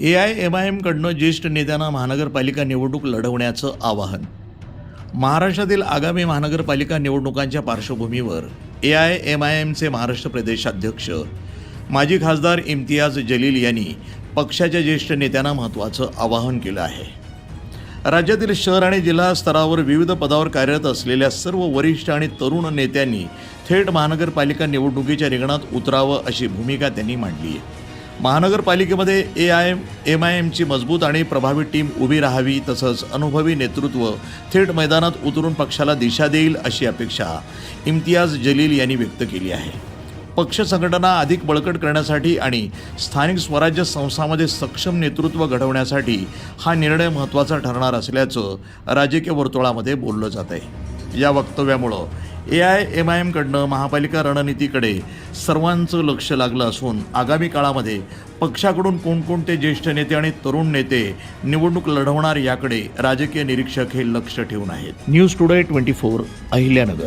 A I M I एमकडनं ज्येष्ठ नेत्यांना महानगरपालिका निवडणूक लढवण्याचं आवाहन. महाराष्ट्रातील आगामी महानगरपालिका निवडणुकांच्या पार्श्वभूमीवर ए आय एम आय एमचे महाराष्ट्र प्रदेशाध्यक्ष माजी खासदार इम्तियाज जलील यांनी पक्षाच्या ज्येष्ठ नेत्यांना महत्त्वाचं आवाहन केलं आहे. राज्यातील शहर आणि जिल्हा स्तरावर विविध पदावर कार्यरत असलेल्या सर्व वरिष्ठ आणि तरुण नेत्यांनी थेट महानगरपालिका निवडणुकीच्या रिंगणात उतरावं अशी भूमिका त्यांनी मांडली आहे. महानगरपालिकेमध्ये A I M M I एमची मजबूत आणि प्रभावी टीम उभी राहावी तसंच अनुभवी नेतृत्व थेट मैदानात उतरून पक्षाला दिशा देईल अशी अपेक्षा इम्तियाज जलील यांनी व्यक्त केली आहे. पक्ष संघटना अधिक बळकट करण्यासाठी आणि स्थानिक स्वराज्य संस्थांमध्ये सक्षम नेतृत्व घडवण्यासाठी हा निर्णय महत्त्वाचा ठरणार असल्याचं राजकीय वर्तुळामध्ये बोललं जात आहे या वक्तव्यामुळं ए आय एम आय एमकडनं महापालिका रणनीतीकडे सर्वांचं लक्ष लागलं असून आगामी काळामध्ये पक्षाकडून कोणकोणते ज्येष्ठ नेते आणि तरुण नेते निवडणूक लढवणार याकडे राजकीय निरीक्षक हे लक्ष ठेवून आहेत. News today twenty four Ahilyanagar.